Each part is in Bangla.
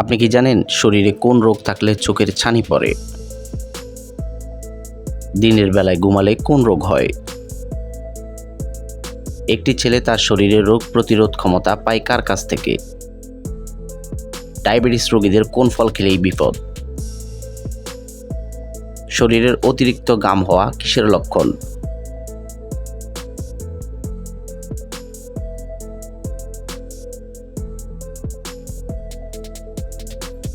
আপনি কি জানেন শরীরে কোন রোগ থাকলে চোখের ছানি পড়ে? দিনের বেলায় ঘুমালে কোন রোগ হয়? একটি ছেলে তার শরীরে রোগ প্রতিরোধ ক্ষমতা পায় কার কাছ থেকে? ডায়াবেটিস রোগীদের কোন ফল খেলেই বিপদ? শরীরের অতিরিক্ত গাম হওয়া কিসের লক্ষণ?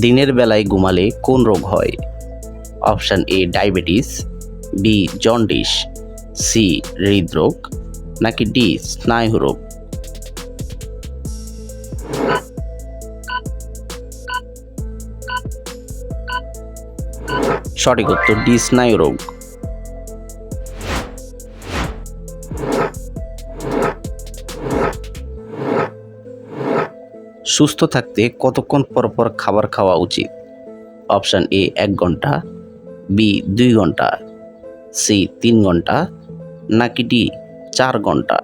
দিনের বেলায় ঘুমালে কোন রোগ হয়? Option A, diabetes, B, jaundice, C, হৃদরোগ, নাকি ডি, স্নায়ু রোগ? সঠিক উত্তর, ডি, স্নায়ু সুস্থ থাকতে কতক্ষণ পর পর খাবার খাওয়া উচিত? অপশান এ, এক ঘণ্টা। বি, দুই ঘণ্টা। সি, তিন ঘণ্টা। নাকি ডি, চার ঘণ্টা।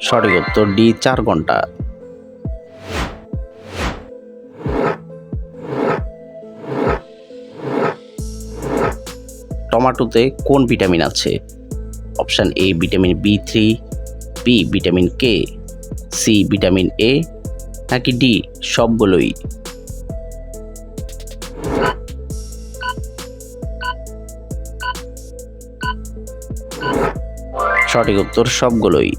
সঠিক উত্তর, ডি, চার ঘণ্টা। টমাটোতে কোন ভিটামিন আছে? Option A, vitamin B three, B vitamin K, C vitamin A, নাকি ডি, সবগুলোই। সঠিক উত্তর সবগুলোই।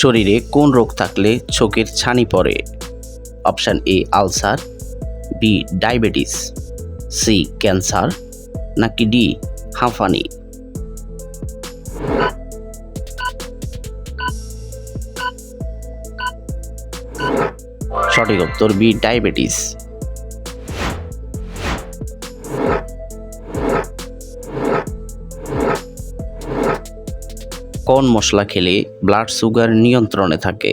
শরীরে কোন রোগ থাকলে চোখের ছানি পড়ে? Option A, ulcer B diabetes C cancer নাকি ডি হাঁফানি? সঠিক উত্তর বি ডায়াবেটিস কোন মশলা খেলে ব্লাড সুগার নিয়ন্ত্রণে থাকে?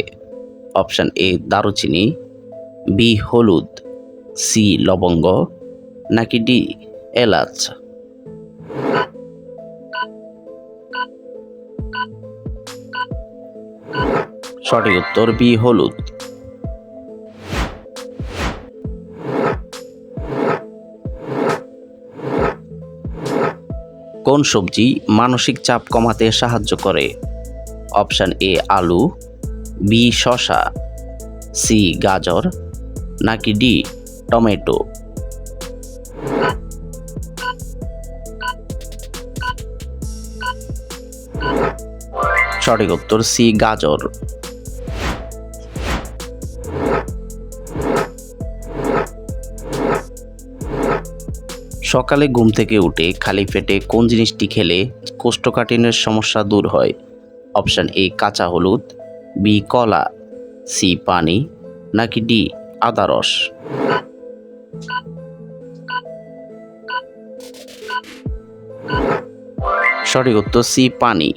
অপশান এ দারুচিনি বি হলুদ। সি লবঙ্গ, নাকি ডি এলাচ? সঠিক উত্তর বি হলুদ। কোন সবজি মানসিক চাপ কমাতে সাহায্য করে? অপশান এ আলু, বি শশা সি গাজর, নাকি ডি টমেটো। সঠিক উত্তর, সি, গাজর। সকালে ঘুম থেকে উঠে খালি পেটে কোন জিনিসটি খেলে কোষ্ঠকাঠিন্যের সমস্যা দূর হয়? অপশান এ, কাঁচা হলুদ, বি, কলা, সি, পানি, নাকি ডি, আদা রস? সঠিক উত্তর সি, পানি।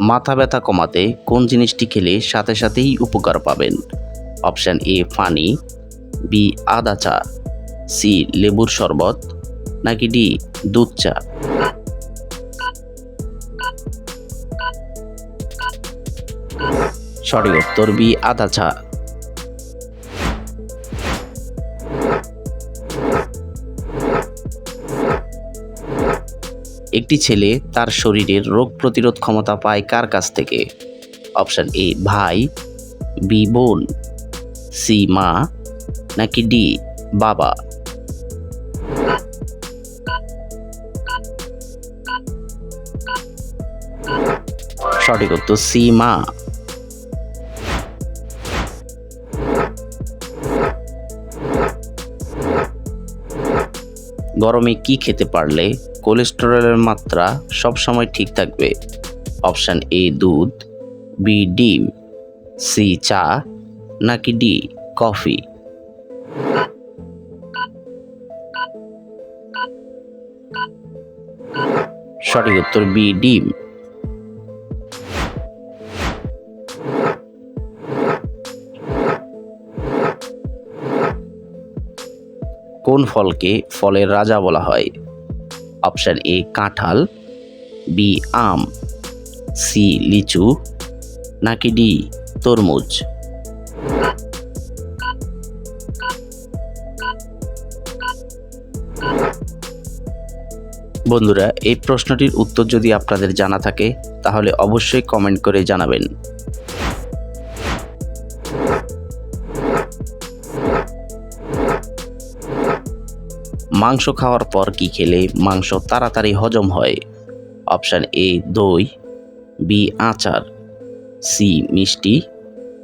মাথা ব্যথা কমাতে কোন জিনিসটি খেলে সাথে সাথেই উপকার পাবেন? অপশান এ, পানি, বি, আদা চা, সি, লেবুর শরবত, নাকি ডি, দুধ চা? সঠিক উত্তর বি আদা চা। একটি ছেলে তার শরীরের রোগ প্রতিরোধ ক্ষমতা পায় কার কাছ থেকে? অপশান এ, ভাই, বি, বোন, সি, মা, নাকি ডি, বাবা? সঠিক উত্তর সি, মা। গরমে কি খেতে পারলে কোলেস্টেরলের মাত্রা সবসময় ঠিক থাকবে? অপশান এ, দুধ, বি, ডিম, সি, চা, নাকি ডি, কফি? সঠিক উত্তর বি, ডিম। কোন ফলকে ফলের রাজা বলা হয়? অপশান এ, কাঁঠাল, বি, আম, সি, লিচু, নাকি ডি, তরমুজ? বন্ধুরা, এই প্রশ্নটির উত্তর যদি আপনাদের জানা থাকে, তাহলে অবশ্যই কমেন্ট করে জানাবেন। মাংস খাওয়ার পর কি খেলে মাংস তাড়াতাড়ি হজম হয়? অপশান এ, দই, বি, আচার, সি, মিষ্টি,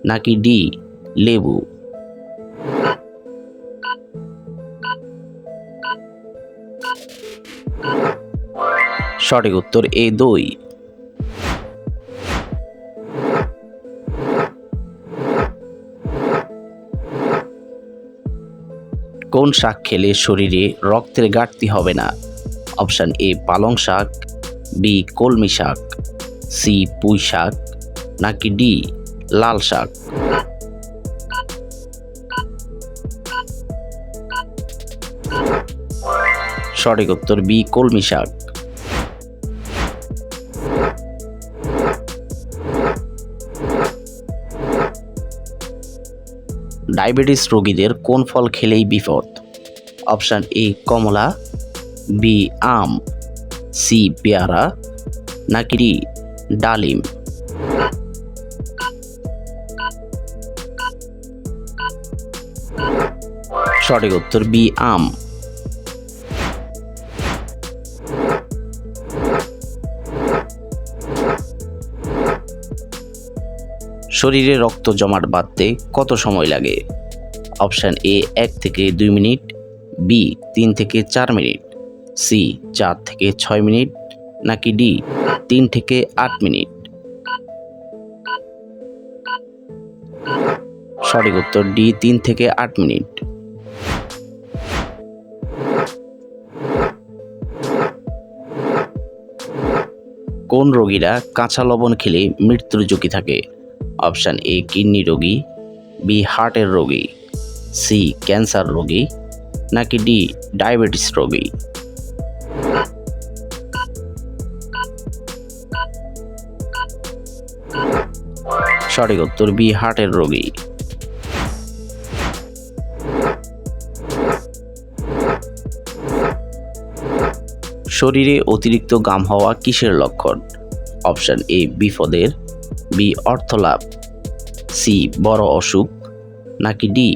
নাকি ডি, লেবু? সঠিক উত্তর এ, দই। কোন শাক খেলে শরীরে রক্তের ঘাটতি হবে না? অপশান এ, পালং শাক, বি, কলমি শাক, সি, পুঁই শাক, নাকি ডি, লাল শাক? সঠিক উত্তর বি, কলমি শাক। ডায়াবেটিস রোগীদের কোন ফল খেলেই বিপদ? অপশান এ, কমলা বি আম সি পেয়ারা, নাকি ডি ডালিম? সঠিক উত্তর বি আম। শরীরে রক্ত জমাট বাঁধতে কত সময় লাগে? অপশান এ এক থেকে দুই মিনিট বি তিন থেকে চার মিনিট সি চার থেকে ছয় মিনিট, নাকি ডি তিন থেকে আট মিনিট? সঠিক উত্তর ডি তিন থেকে আট মিনিট। কোন রোগীরা কাঁচা লবণ খেলে মৃত্যুর ঝুঁকি থাকে? অপশান এ, কিডনি রোগী, বি, হার্টের রোগী, সি, ক্যান্সার রোগী, নাকি ডি, ডায়াবেটিস রোগী। সঠিক উত্তর, বি, হার্টের রোগী। শরীরে অতিরিক্ত গাম হওয়া কিসের লক্ষণ? অপশান এ, বিপদের বি, অর্থলাভ, সি, বড় অসুখ, নাকি ডি,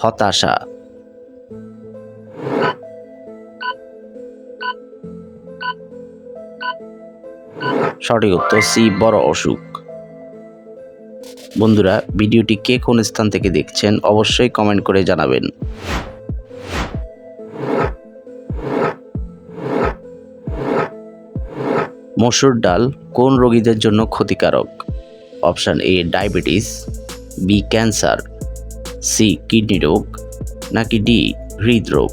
হতাশা? সঠিক উত্তর, সি, বড় অসুখ। বন্ধুরা, ভিডিওটি কে কোন স্থান থেকে দেখছেন অবশ্যই কমেন্ট করে জানাবেন। মসুর ডাল কোন রোগীদের জন্য ক্ষতিকারক? Option A diabetes, B cancer, C kidney রোগ, নাকি ডি হৃদরোগ।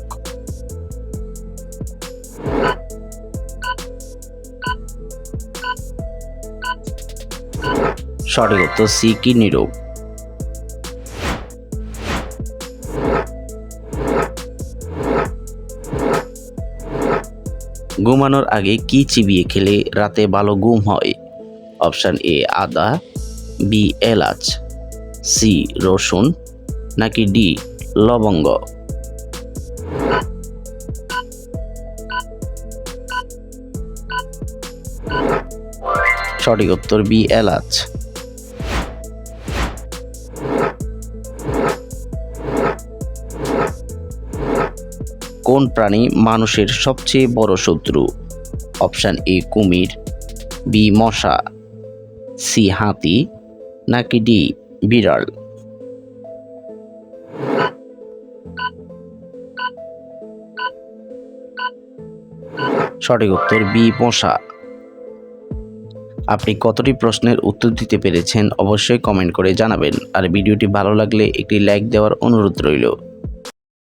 সঠিক উত্তর, সি কিডনি রোগ। ঘুমানোর আগে কি চিবিয়ে খেলে রাতে ভালো ঘুম হয়? অপশান এ, আদা, বি, এলাচ, সি, রসুন, নাকি ডি, লবঙ্গ। সঠিক উত্তর বি, এলাচ। কোন প্রাণী মানুষের সবচেয়ে বড় শত্রু? অপশান এ, কুমির, বি, মশা। সি হাতি নাকি ডি বিড়াল সঠিক উত্তর বি, মশা। আপনি কতটি প্রশ্নের উত্তর দিতে পেরেছেন অবশ্যই কমেন্ট করে জানাবেন। আর ভিডিওটি ভালো লাগলে একটি লাইক দেওয়ার অনুরোধ রইল।